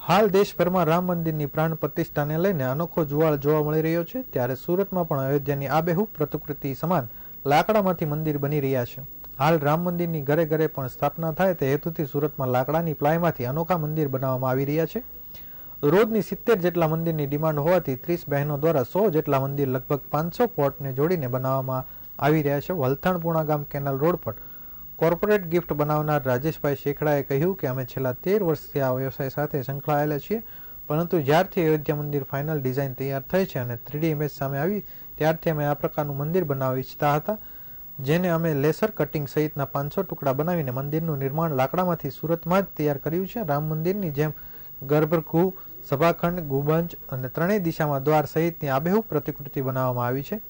હાલ દેશભરમાં રામ મંદિરની પ્રાણ પ્રતિષ્ઠાને લઈને અનોખો જુવાળ જોવા મળી રહ્યો છે, ત્યારે સુરતમાં પણ અયોધ્યાની આબેહૂબ પ્રતિકૃતિ સમાન લાકડામાંથી મંદિર બની રહ્યા છે. હાલ રામ મંદિરની ઘરે ઘરે પણ સ્થાપના થાય તે હેતુથી સુરતમાં લાકડાની પ્લાયમાંથી અનોખા મંદિર બનાવવામાં આવી રહ્યા છે. રોજની સિત્તેર જેટલા મંદિરની ડિમાન્ડ હોવાથી ત્રીસ બહેનો દ્વારા સો જેટલા મંદિર લગભગ પાંચસો પોટને જોડીને બનાવવામાં આવી રહ્યા છે. વલથાણ પૂણા ગામ કેનાલ રોડ પર કોર્પોરેટ ગિફ્ટ બનાવનાર રાજેશભાઈ શેખડાએ કહ્યું કે અમે છેલ્લા તેર વર્ષથી આ વ્યવસાય સાથે સંકળાયેલા છીએ, પરંતુ જ્યારથી અયોધ્યા મંદિર ફાઇનલ ડિઝાઇન તૈયાર થઈ છે અને થ્રીડી ઇમેજ સામે આવી, ત્યારથી અમે આ પ્રકારનું મંદિર બનાવવા ઈચ્છતા હતા, જેને અમે લેસર કટિંગ સહિતના પાંચસો ટુકડા બનાવીને મંદિરનું નિર્માણ લાકડામાંથી સુરતમાં જ તૈયાર કર્યું છે. રામ મંદિરની જેમ ગર્ભગૃહ, સભાખંડ, ગુંબજ અને ત્રણેય દિશામાં દ્વાર સહિતની આબેહૂબ પ્રતિકૃતિ બનાવવામાં આવી છે.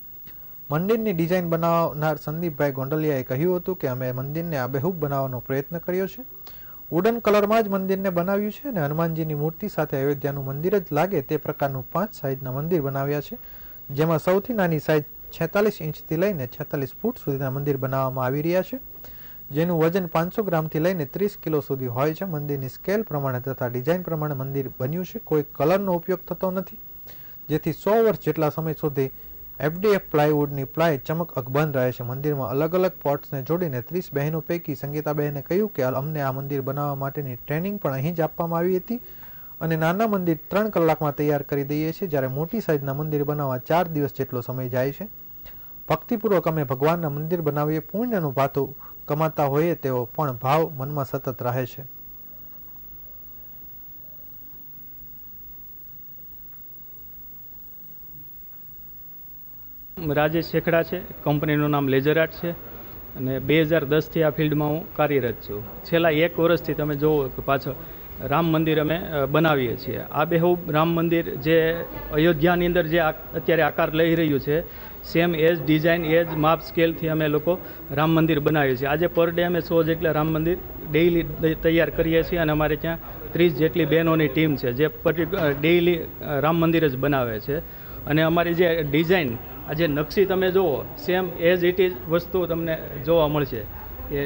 મંદિરની ડિઝાઇન બનાવનાર સંદીપભાઈ ગોંડલિયાએ કહ્યું હતું કે અમે મંદિરને આબેહૂબ બનાવવાનો પ્રયત્ન કર્યો છે. વુડન કલરમાં જ મંદિરને બનાવ્યું છે અને હનુમાનજીની મૂર્તિ સાથે અયોધ્યાનું મંદિર જ લાગે તે પ્રકારનું પાંચ સાઇઝના મંદિર બનાવ્યા છે. જેમાં સૌથી નાની સાઇઝ છેતાલીસ ઇંચથી લઈને છેતાલીસ ફૂટ સુધીના મંદિર બનાવવામાં આવી રહ્યા છે. જેનું વજન પાંચસો ગ્રામથી લઈને ત્રીસ કિલો સુધી હોય છે. મંદિરની સ્કેલ પ્રમાણે તથા ડિઝાઇન પ્રમાણે મંદિર બન્યું છે. કોઈ કલરનો ઉપયોગ થતો નથી. જેથી સો વર્ષ જેટલા સમય સુધી એફડીએફ પ્લાયવુડની પ્લાય ચમક અકબંધ રહે છે. મંદિરમાં અલગ અલગ પોટ્સને જોડીને ત્રીસ બહેનો પૈકી સંગીતાબહેને કહ્યું કે અમને આ મંદિર બનાવવા માટેની ટ્રેનિંગ પણ અહીં જ આપવામાં આવી હતી અને નાના મંદિર ત્રણ કલાકમાં તૈયાર કરી દઈએ છીએ. જ્યારે મોટી સાઇઝના મંદિર બનાવવા ચાર દિવસ જેટલો સમય જાય છે. ભક્તિપૂર્વક અમે ભગવાનના મંદિર બનાવીએ. પુણ્યનું ભાથું કમાતા હોઈએ તેવો પણ ભાવ મનમાં સતત રહે છે. રાજેશ શેખડા છે, કંપનીનું નામ લેઝર આર્ટ છે અને બે હજાર દસથી આ ફિલ્ડમાં હું કાર્યરત છું. છેલ્લા એક વર્ષથી તમે જુઓ કે પાછળ રામ મંદિર અમે બનાવીએ છીએ. આ બેહૂબ રામ મંદિર જે અયોધ્યાની અંદર જે અત્યારે આકાર લઈ રહ્યું છે સેમ એજ ડિઝાઇન એજ માપ સ્કેલથી અમે લોકો રામ મંદિર બનાવીએ છીએ. આજે પર ડે અમે સો જેટલા રામ મંદિર ડેઇલી તૈયાર કરીએ છીએ અને અમારે ત્યાં ત્રીસ જેટલી બહેનોની ટીમ છે, જે ડેઇલી રામ મંદિર જ બનાવે છે. અને અમારી જે ડિઝાઇન આ જે નકશી તમે જુઓ સેમ એઝ ઇટ ઇઝ વસ્તુ તમને જોવા મળશે. એ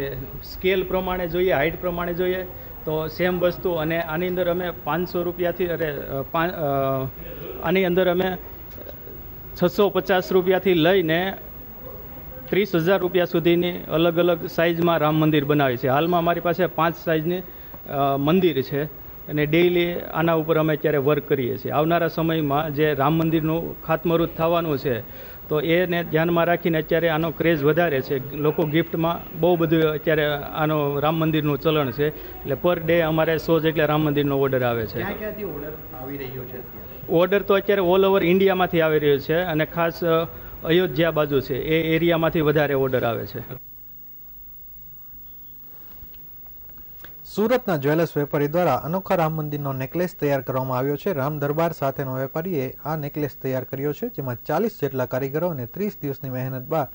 સ્કેલ પ્રમાણે જોઈએ હાઇટ પ્રમાણે જોઈએ, તો સેમ વસ્તુ. અને આની અંદર અમે પાંચસો રૂપિયાથી, અરે આની અંદર અમે છસો પચાસ રૂપિયાથી લઈને ત્રીસ હજાર રૂપિયા સુધીની અલગ અલગ સાઇઝમાં રામ મંદિર બનાવી છે. હાલમાં અમારી પાસે પાંચ સાઇઝની મંદિર છે. અને ડેઈલી આના ઉપર અમે અત્યારે વર્ક કરીએ છીએ. આવનારા સમયમાં જે રામ મંદિરનું ખાતમુહૂર્ત થવાનું છે તો એને ધ્યાનમાં રાખીને અત્યારે આનો ક્રેઝ વધારે છે. લોકો ગિફ્ટમાં બહુ બધું અત્યારે આનો રામ મંદિરનું ચલણ છે. એટલે પર ડે અમારે સો જેટલા રામ મંદિરનો ઓર્ડર આવે છે. ઓર્ડર આવી રહ્યો છે ઓર્ડર તો અત્યારે ઓલ ઓવર ઇન્ડિયામાંથી આવી રહ્યો છે અને ખાસ અયોધ્યા બાજુ છે. એ એરિયામાંથી વધારે ઓર્ડર આવે છે. સુરતના જ્વેલર્સ વેપારી દ્વારા અનોખા રામ મંદિરનો નેકલેસ તૈયાર કરવામાં આવ્યો છે. રામ દરબાર સાથેનો વેપારીએ આ નેકલેસ તૈયાર કર્યો છે, જેમાં ચાલીસ જેટલા કારીગરો અને ત્રીસ દિવસની મહેનત બાદ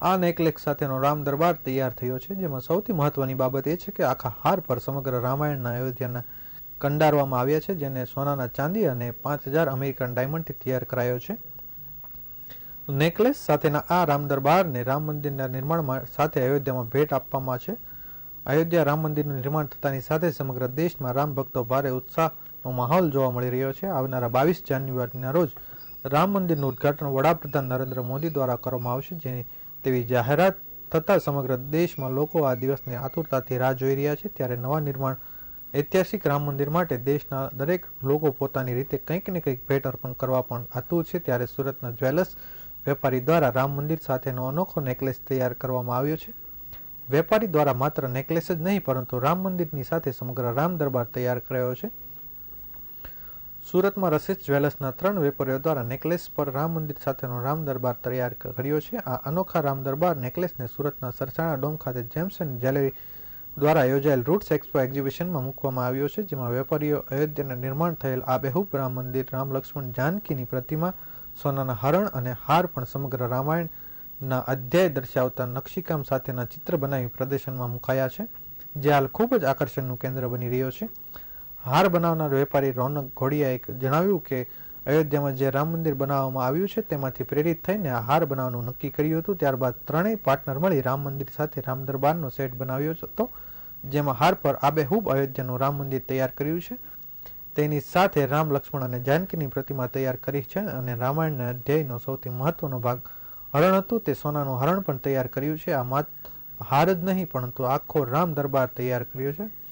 આ નેકલેસ સાથેનો રામ દરબાર તૈયાર થયો છે. જેમાં સૌથી મહત્વની બાબત એ છે કે આખા હાર પર સમગ્ર રામાયણના અયોધ્યાના કંડારવામાં આવ્યા છે, જેને સોનાના ચાંદી અને પાંચ હજાર અમેરિકન ડાયમંડથી તૈયાર કરાયો છે. નેકલેસ સાથેના આ રામ દરબારને રામ મંદિરના નિર્માણ સાથે અયોધ્યામાં ભેટ આપવામાં છે. અયોધ્યા રામ મંદિરનું નિર્માણ થતાની સાથે સમગ્ર દેશમાં રામ ભક્તો ભારે ઉત્સાહનો માહોલ જોવા મળી રહ્યો છે. આવનારા બાવીસ જાન્યુઆરીના રોજ રામ મંદિરનું ઉદ્ઘાટન વડાપ્રધાન નરેન્દ્ર મોદી દ્વારા કરવામાં આવશે, જેની તેવી જાહેરાત થતાં સમગ્ર દેશમાં લોકો આ દિવસની આતુરતાથી રાહ જોઈ રહ્યા છે. ત્યારે નવા નિર્માણ ઐતિહાસિક રામ મંદિર માટે દેશના દરેક લોકો પોતાની રીતે કંઈક ને કંઈક ભેટ અર્પણ કરવા પણ આતુર છે. ત્યારે સુરતના જ્વેલર્સ વેપારી દ્વારા રામ મંદિર સાથેનો અનોખો નેકલેસ તૈયાર કરવામાં આવ્યો છે. વેપારી દ્વારા માત્ર નેકલેસ જ નહીં, પરંતુ રામ મંદિરની સાથે સમગ્ર રામ દરબાર તૈયાર કરાયો છે. સુરતમાં રસિદ જ્વેલર્સના ત્રણ વેપારીઓ દ્વારા નેકલેસ પર રામ મંદિર સાથેનો રામ દરબાર તૈયાર કર્યો છે. આ અનોખા રામ દરબાર નેકલેસને સુરતના સરસાણા ડોમ ખાતે જેમ્સ એન્ડ જ્વેલરી દ્વારા યોજાયેલ રૂટ્સ એક્સપો એક્ઝિબિશનમાં મૂકવામાં આવ્યો છે, જેમાં વેપારીઓ અયોધ્યાના નિર્માણ થયેલ આબેહૂબ રામ મંદિર, રામ લક્ષ્મણ જાનકીની પ્રતિમા, સોનાના હરણ અને હાર પણ સમગ્ર રામાયણના અધ્યાય દર્શાવતા નકશીકામ સાથેના ચિત્ર બનાવી પ્રદર્શનમાં મુકાયા છે, જે હાલ ખૂબ જ આકર્ષણનું કેન્દ્ર બની રહ્યો છે. હાર બનાવનાર વેપારી રોનક ઘોડિયાએ જણાવ્યું કે, અયોધ્યામાં જે રામ મંદિર બનાવવામાં આવ્યું છે તેમાંથી પ્રેરિત થઈને હાર બનાવવાનું નક્કી કર્યું હતું. ત્યારબાદ ત્રણેય પાર્ટનર મળી રામ મંદિર સાથે રામ દરબારનો સેટ બનાવ્યો હતો, જેમાં હાર પર આબેહૂબ અયોધ્યાનું રામ મંદિર તૈયાર કર્યું છે. તેની સાથે રામ લક્ષ્મણ અને જાનકીની પ્રતિમા તૈયાર કરી છે અને રામાયણના અધ્યાયનો સૌથી મહત્વનો ભાગ હરણ હતું, તે સોનાનું હરણ પણ તૈયાર કર્યું છે. આ માત્ર હાર જ નહીં, પરંતુ આખો રામ દરબાર તૈયાર કર્યો છે.